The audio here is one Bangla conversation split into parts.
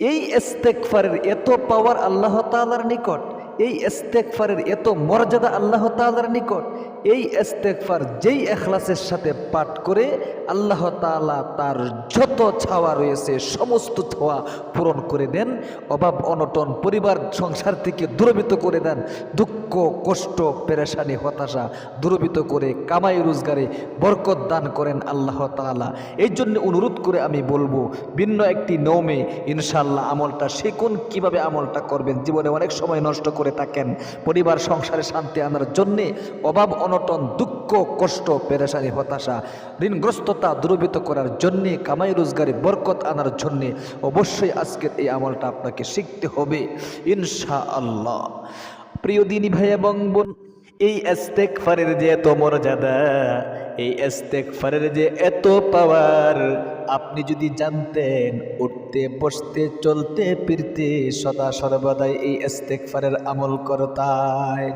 এই ইস্তেকফারের এত পাওয়ার আল্লাহ তালার নিকট। এই ইস্তেকফারের এত মর্যাদা আল্লাহ তাআলার নিকট, এই ইস্তেকফার যেই এখলাসের সাথে পাঠ করে আল্লাহ তাআলা তার যত ছাওয়া রয়েছে, সমস্ত ছাওয়া পূরণ করে দেন, অভাব, অনটন, পরিবার, সংসার থেকে দূরবিত করে দেন, দুঃখ, কষ্ট, পেরেশানি, হতাশা দূরবিত করে কামাই, রোজগারে বরকত দান করেন আল্লাহ তাআলা। এই জন্য অনুরোধ করে আমি বলব, ভিন্ন একটি নিয়মে ইনশাল্লাহ আমলটা শিখুন। কীভাবে আমলটা করবেন? জীবনে অনেক সময় নষ্ট করে থাকেন। পরিবার, সংসারে শান্তি আনার জন্যে অভাব, অনটন, দুঃখ, কষ্ট, পেরেশানি, হতাশা, ঋণগ্রস্ততা দূরবিত করার জন্যে, কামাই রোজগারে বরকত আনার জন্যে অবশ্যই আজকের এই আমলটা আপনাকে শিখতে হবে ইনশা আল্লাহ প্রিয় দিনী ভাই এবং বোন, এই ইস্তেকফারের যে এত মর্যাদা এই ইস্তেকফারের যে এত পাওয়ার, আপনি যদি জানতেন, উঠতে, বসতে, চলতে, ফিরতে, সদা সর্বদাই এই ইস্তেকফারের আমল করতাই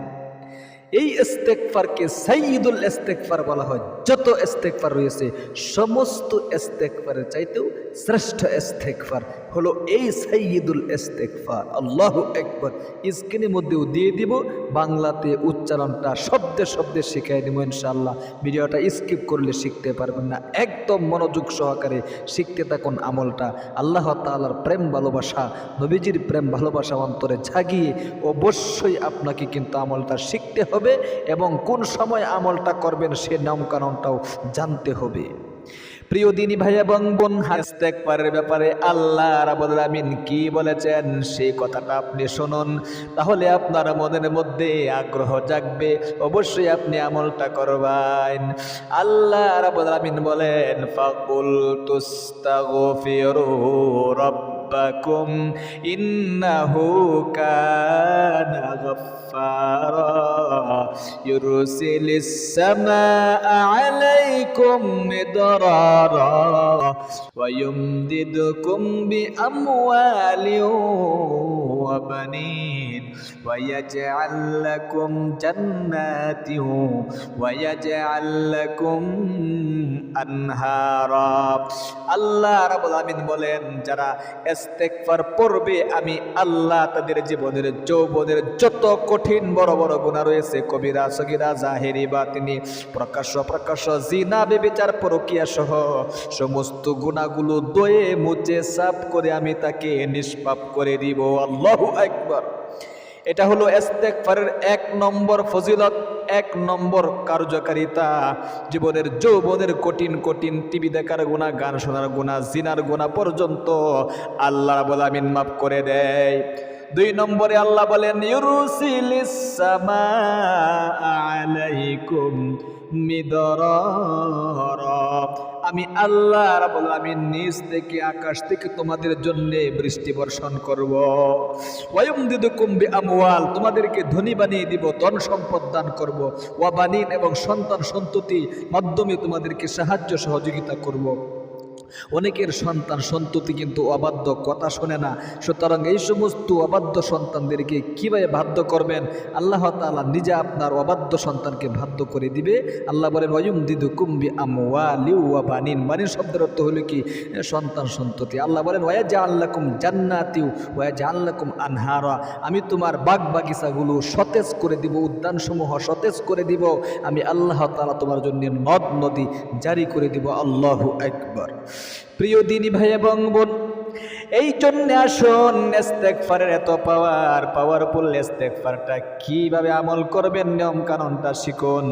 এই ইস্তেকফারকে সাইয়দুল ইস্তেকফার বলা হয়। যত ইস্তেকফার রয়েছে, সমস্ত ইস্তেকফারের চাইতেও শ্রেষ্ঠ ইস্তেকফার হলো এই সাইয়দুল ইস্তেকফার আল্লাহ একবার স্ক্রিনের মধ্যেও দিয়ে দিব, বাংলাতে উচ্চারণটা শব্দে শব্দে শিখাই দেবো ইনশাআল্লাহ। ভিডিওটা স্কিপ করলে শিখতে পারবেন না। একদম মনোযোগ সহকারে শিখতে থাকুন আমলটা। আল্লাহ তালার প্রেম ভালোবাসা, নবীজির প্রেম ভালোবাসা অন্তরে জাগিয়ে অবশ্যই আপনাকে কিন্তু আমলটা শিখতে হবে। এবং কোন সময় আমলটা করবেন সে নিয়মকানুনটাও জানতে হবে। প্রিয় দিনী ভাই এবং বোন হাস্তেকবারের ব্যাপারে আল্লাহ রাবুল আমিন কি বলেছেন সেই কথাটা আপনি শুনুন, তাহলে আপনার মনের মধ্যে আগ্রহ জাগবে, অবশ্যই আপনি আমলটা করবেন। আল্লাহ রাবুল আমিন বলেন ফাকুল তুস্তাগফিরু রব্বাকুম ইন্নাহু কানা يرسل السماء عليكم مدرارا ويمددكم بأموال وبنين. ويجعل لكم جنات ويجعل لكم أنهارا আল্লাহ রাবুল আমিন বলেন যারা ইস্তেগফার পড়বে আমি আল্লাহ তাদের জীবনের যৌবনের যত কঠিন বড় বড় গুনাহ রয়েছে কবিরা সগিরা জাহেরি বা তিনি প্রকাশ্য প্রকাশ্য জিনা বেবিচার পরকিয়া সহ সমস্ত গুণাগুলো দয়ে মুচে সাফ করে আমি তাকে নিষ্পাপ করে দিব আল্লাহু একবার এটা হলো ইস্তেগফারের এক নম্বর ফজিলত, এক নম্বর কার্যকারিতা। জীবনের যৌবনের কঠিন কঠিন টিভি দেখার গুণা, গান শোনার গুণা, জিনার গুণা পর্যন্ত আল্লাহ রাব্বুল আমিন মাফ করে দেয়। দুই নম্বরে আল্লাহ বলেন আলাইকুম মিদরারা। আমি আল্লাহ রাব্বুল আমি নিজ থেকে আকাশ থেকে তোমাদের জন্য বৃষ্টি বর্ষণ করব। ওয়ায়ুমদিদুকুম বিআমওয়াল, তোমাদেরকে ধনী বানিয়ে দিব, ধন সম্পদ দান করব। ওয়া বানিন এবং সন্তান সন্ততি মাধ্যমে তোমাদেরকে সাহায্য সহযোগিতা করব। অনেকের সন্তান সন্ততি কিন্তু অবাধ্য, কথা শোনে না। সুতরাং এই সমস্ত অবাধ্য সন্তানদেরকে কীভাবে বাধ্য করবেন? আল্লাহ তালা নিজে আপনার অবাধ্য সন্তানকে বাধ্য করে দিবে। আল্লাহ বলেন ওয়ুম দিদু কুম্বি বানিন। বানিন শব্দের অর্থ হলো কি? সন্তান সন্ততি। আল্লাহ বলেন ওয়া জা আল্লাকুম জান্নাতিউ ওয়া জা আল্লাকুম আনহারা। আমি তোমার বাগ বাগিচাগুলো সতেজ করে দিব, উদ্যানসমূহ সতেজ করে দিব। আমি আল্লাহ তালা তোমার জন্য নদ নদী জারি করে দিব। আল্লাহু একবার প্রিয় দিনী ভাই এবং বোন, এই জন্য আসুন ইস্তেগফারের এত পাওয়ার পাওয়ারফুল ইস্তেগফারটা কীভাবে আমল করবেন নিয়ম কানুনটা শিখুন।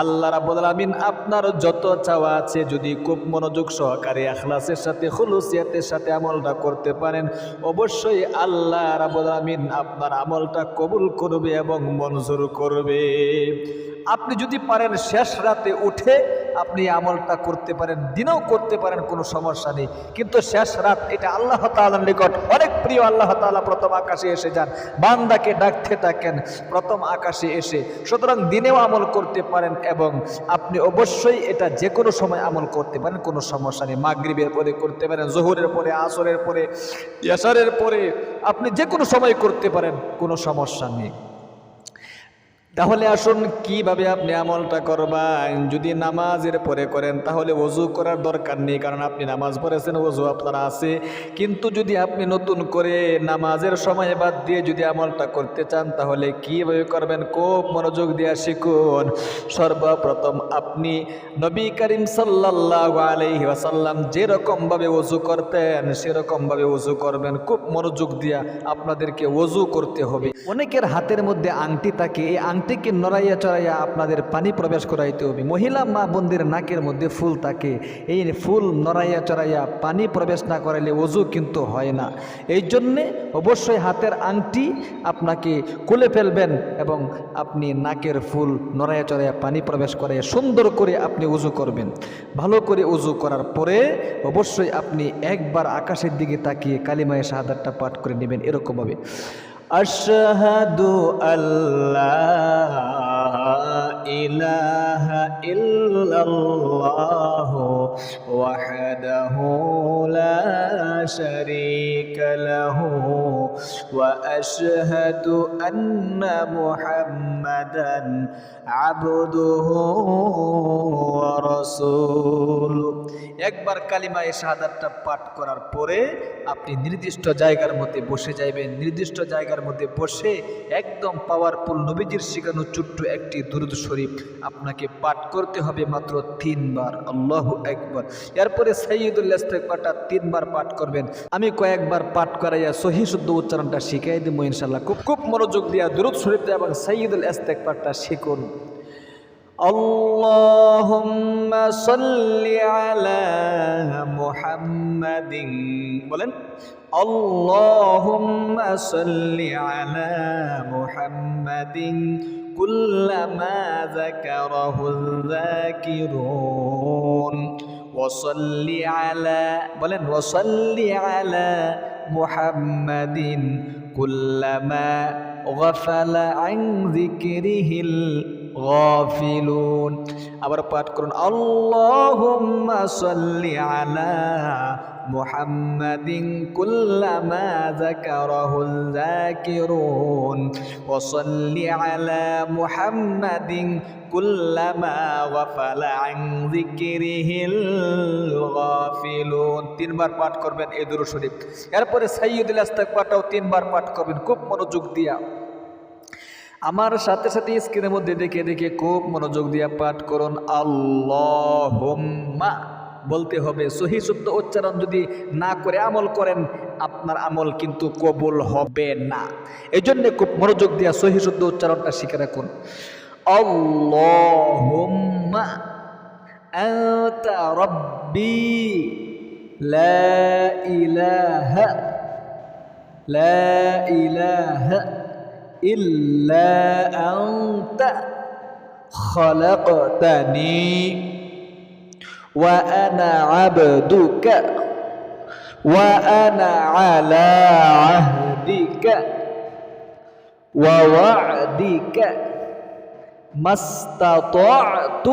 আল্লাহ আমিন আপনার যত চাওয়া আছে, যদি খুব মনোযোগ সহকারে আখলাসের সাথে, খুলুসিয়াতের সাথে আমলটা করতে পারেন, অবশ্যই আল্লাহ আমিন আপনার আমলটা কবুল করবে এবং মঞ্জুর করবে। আপনি যদি পারেন শেষ রাতে উঠে আপনি আমলটা করতে পারেন, দিনেও করতে পারেন, কোনো সমস্যা নেই। কিন্তু শেষ রাত, এটা আল্লাহ তালার নিকট, অনেক প্রিয় আল্লাহ তাআলা প্রথম আকাশে এসে যান। বান্দাকে ডাকতে থাকেন, প্রথম আকাশে এসে। সুতরাং দিনেও আমল করতে পারেন এবং আপনি অবশ্যই এটা যে কোনো সময় আমল করতে পারেন, কোনো সমস্যা নেই। মাগরিবের পরে করতে পারেন, জোহরের পরে, আসরের পরে ইয়াসারের পরে, আপনি যে কোনো সময় করতে পারেন, কোনো সমস্যা নেই। তাহলে আসুন, কীভাবে আপনি আমলটা করবেন? যদি নামাজের পরে করেন, তাহলে অজু করার দরকার নেই, কারণ আপনি নামাজ পড়েছেন অজু আপনার আছে। কিন্তু যদি আপনি নতুন করে নামাজের সময় বাদ দিয়ে যদি আমলটা করতে চান, তাহলে কীভাবে করবেন? খুব মনোযোগ দিয়ে শিখুন। সর্বপ্রথম আপনি নবী করিম সাল্লাল্লাহু আলাইহি ওয়াসাল্লাম যেরকমভাবে অজু করতেন, সেরকমভাবে অজু করবেন। খুব মনোযোগ দিয়া আপনাদেরকে অজু করতে হবে। অনেকের হাতের মধ্যে আংটি থাকে, এই আংটিকে নড়াইয়া চড়াইয়া আপনাদের পানি প্রবেশ করাইতে হবে। মহিলা মা বোনদের নাকের মধ্যে ফুল থাকে। এই ফুল নড়াইয়া চড়াইয়া পানি প্রবেশ না করাইলে অজু কিন্তু হয় না। এই জন্যে অবশ্যই হাতের আংটি আপনাকে খুলে ফেলবেন এবং আপনি নাকের ফুল নড়াইয়া চড়াইয়া পানি প্রবেশ করে সুন্দর করে আপনি উজু করবেন। ভালো করে উজু করার পরে অবশ্যই আপনি একবার আকাশের দিকে তাকিয়ে কালিমায় শাহাদাতটা পাঠ করে নেবেন। এরকমভাবে আশহাদু আল্লাহ ইলাহা ইল্লাল্লাহ ওয়াহদাহু লা শারীকা লাহু ওয়া আশহাদু আন্না মুহাম্মাদান আবদুহু ওয়া রাসূলুহু একবার কালিমায়ে শাহাদাতটা পাঠ করার পরে আপনি নির্দিষ্ট জায়গার মধ্যে বসে যাইবেন, নির্দিষ্ট জায়গার মধ্যে বসে একদম পাওয়ারফুল নবীজির শিখানো ছোট্ট একটি দুরুদ শরীফ আপনাকে পাঠ করতে হবে মাত্র তিনবার আল্লাহ একবার এরপরে সাইয়দুল ইস্তেকবারটা তিনবার পাঠ করবেন আমি কয়েকবার পাঠ করাইয়া সহি শুদ্ধ উচ্চারণটা শিখাই দেবো ইনশাল্লাহ খুব খুব মনোযোগ দিয়া দুরুদ শরীফ দেয়া এবং সাইয়দুল ইস্তেকবারটা শিখুন اللهم صل على محمد বলেন اللهم صل على محمد كلما ذكره الذاكرون وصل على بلن وصل على محمد كلما غفل عن ذكره الغافلون أبر قرن اللهم صل على কুল্লামা যাকারাহুল যাকিরুন। ওয়া সাল্লি আলা মুহাম্মাদিন কুল্লামা গাফালা আন যিকরিহিল গাফিলুন। তিনবার পাঠ করবেন এই দুরূদ শরীফ। এরপরে সাইয়্যিদুল ইস্তিগফারটাও তিনবার পাঠ করবেন, খুব মনোযোগ দিয়া। আমার সাথে সাথে স্ক্রিনের মধ্যে দেখে দেখে খুব মনোযোগ দিয়ে পাঠ করুন। আল্লাহুম্মা। বলতে হবে। সহি শুদ্ধ উচ্চারণ যদি না করে আমল করেন, আপনার আমল কিন্তু কবুল হবে না। এই জন্যে খুব মনোযোগ দিয়া সহি শুদ্ধ উচ্চারণটা শিখে রাখুন। রব্বি ইলাহা ইলাহা ইল্লা আনতা খলকতানি। وأنا عبدك وأنا على عهدك ووعدك ما استطعت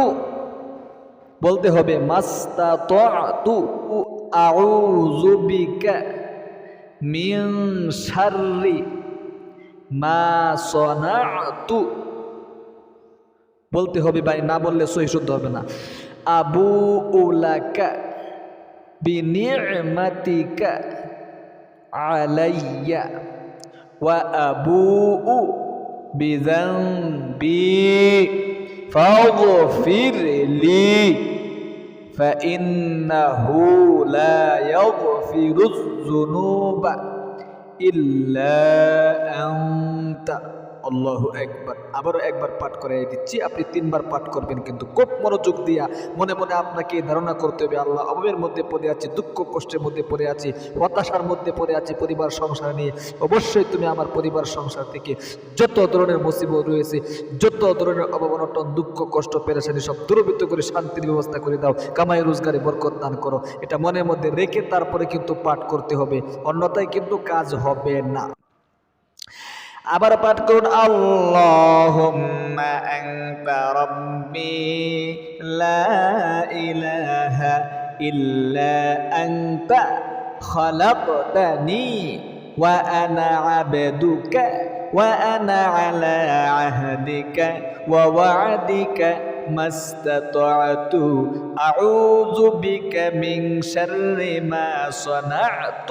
বলতে হবে মাস্তাতু আউযু বিকা মিন শাররি মা সনাতু বলতে হবে ভাই না বললে সহি শুদ্ধ হবে না abu ulaka bini'matika alayya wa abu'u bidhanbi faghfir li fa innahu la yaghfiru dhunuba illa anta আল্লাহু একবার, আবারও একবার পাঠ করে দিচ্ছি। আপনি তিনবার পাঠ করবেন কিন্তু খুব মনোযোগ দিয়া মনে মনে আপনাকে ধারণা করতে হবে, আল্লাহ অভাবের মধ্যে পড়ে আছে, দুঃখ কষ্টের মধ্যে পড়ে আছে, হতাশার মধ্যে পড়ে আছে পরিবার সংসার নিয়ে। অবশ্যই তুমি আমার পরিবার সংসার থেকে যত ধরনের মুসিবত রয়েছে, যত ধরনের অভাব অনটন, দুঃখ কষ্ট পেরেছানি সব দূরবৃত্ত করে শান্তির ব্যবস্থা করে দাও, কামাই, রোজগারে বরকত দান করো। এটা মনের মধ্যে রেখে তারপরে কিন্তু পাঠ করতে হবে, অন্যথায় কিন্তু কাজ হবে না। আবার পাঠ করুন আল্লাহুম্মা আনতা রাব্বি লা ইলাহা ইল্লা আনতা খালাকতানি ওয়া আনা আবদুকা وأنا على عهدك ووعدك ما استطعت أعوذ بك من شر ما صنعت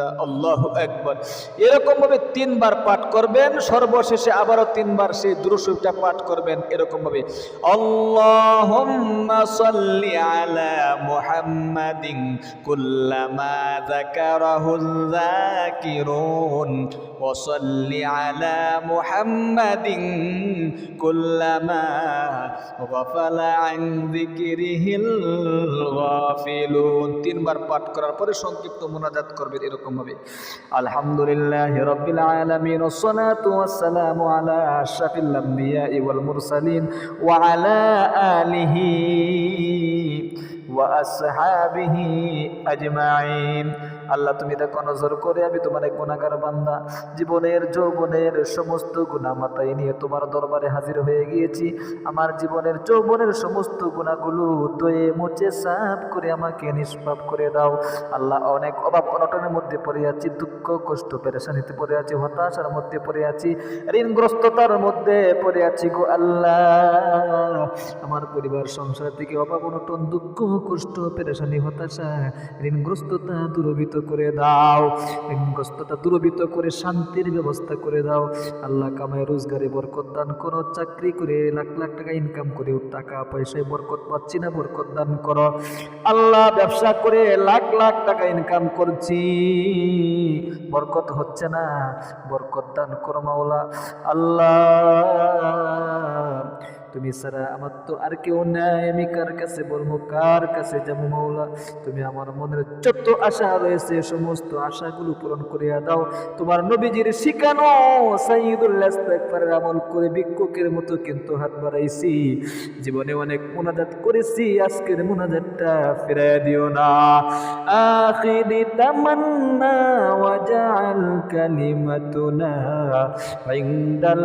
চিন্তা আল্লাহ একবার এরকমভাবে তিনবার পাঠ করবেন, সর্বশেষে আবারও তিনবার সেই দুরুসুটা পাঠ করবেন এরকমভাবে আল্লাহুম্মা সাল্লি আলা মুহাম্মাদিন কুল্লামা যাকারাহুল যাকিরুন, ওয়া সাল্লি আলা মুহাম্মাদিন কুল্লামা গাফালা আন যিকরিহিল গাফিলুন। তিনবার পাঠ করার পরে সংক্ষিপ্ত মোনাজাত করবেন এরকম الحمد لله رب العالمين والصلاة والسلام على أشرف الأنبياء والمرسلين وعلى آله وأصحابه أجمعين. আল্লাহ, তুমি দেখো নজর করে আমি তোমার এক গুণাগার বান্দা। জীবনের যৌবনের সমস্ত গুণা মাথায় নিয়ে তোমার দরবারে হাজির হয়ে গিয়েছি। আমার জীবনের যৌবনের সমস্ত গুণাগুলো দয়ে মুছে সাফ করে আমাকে নিষ্পাপ করে দাও। আল্লাহ, অনেক অভাব অনটনের মধ্যে পড়ে আছি, দুঃখ, কষ্ট, পেরেশানিতে পড়ে আছি, হতাশার মধ্যে পড়ে আছি, ঋণগ্রস্ততার মধ্যে পড়ে আছি গো আল্লাহ। আমার পরিবার, সংসার থেকে অভাব অনটন, দুঃখ, কষ্ট, পেরেশানি, হতাশা, ঋণগ্রস্ততা দূরবিত করে দাও। ঋণগ্রস্ততা দূরবিত করে শান্তির ব্যবস্থা করে দাও। আল্লাহ কামায় রোজগারে বরকত দান করো, চাকরি করে লাখ লাখ টাকা ইনকাম করে টাকা পয়সায় বরকত পাচ্ছি না, বরকত দান করো। আল্লাহ ব্যবসা করে লাখ লাখ টাকা ইনকাম করছি। বরকত হচ্ছে না, বরকত দান করো মাওলা। আল্লাহ তুমি ছাড়া আমার তো আর কেউ নাই। আমি কার কাছে বলব, কার কাছে যাব মাওলা? তুমি আমার মনের যত আশা রয়েছে, সমস্ত আশাগুলো পূরণ করিয়া দাও। তোমার নবীজির শিখানো সাইদুল্লাহ আমল করে ভিক্ষুকের মতো কিন্তু হাত বাড়াইছি। জীবনে অনেক মুনাজাত করেছি, আজকের মুনাজাতটা ফিরাইয়া দিও না। আখিরি তামান্না ওয়াজাল কালিমাতুনা ইনদাল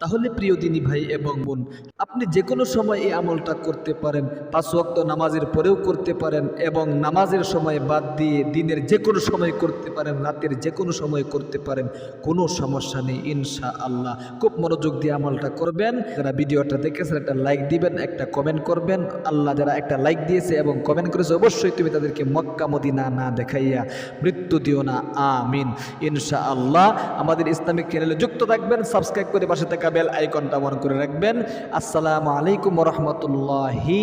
তাহলে প্রিয় দিনী ভাই এবং বোন, আপনি যে কোনো সময় এই আমলটা করতে পারেন, পাঁচ ওয়াক্ত নামাজের পরেও করতে পারেন এবং নামাজের সময় বাদ দিয়ে দিনের যে কোনো সময় করতে পারেন, রাতের যে কোনো সময় করতে পারেন, কোনো সমস্যা নেই ইনশা আল্লাহ খুব মনোযোগ দিয়ে আমলটা করবেন। যারা ভিডিওটা দেখেছেন, একটা লাইক দিবেন, একটা কমেন্ট করবেন। আল্লাহ যারা একটা লাইক দিয়েছে এবং কমেন্ট করেছে, অবশ্যই তুমি তাদেরকে মক্কা, মদিনা না দেখাইয়া মৃত্যু দিও না, আমিন। ইনশা আল্লাহ আমাদের ইসলামিক চ্যানেলে যুক্ত থাকবেন সাবস্ক্রাইব করে পাশে থাকা বেল আইকনটা অন করে রাখবেন। আসসালামু আলাইকুম রহমতুল্লাহি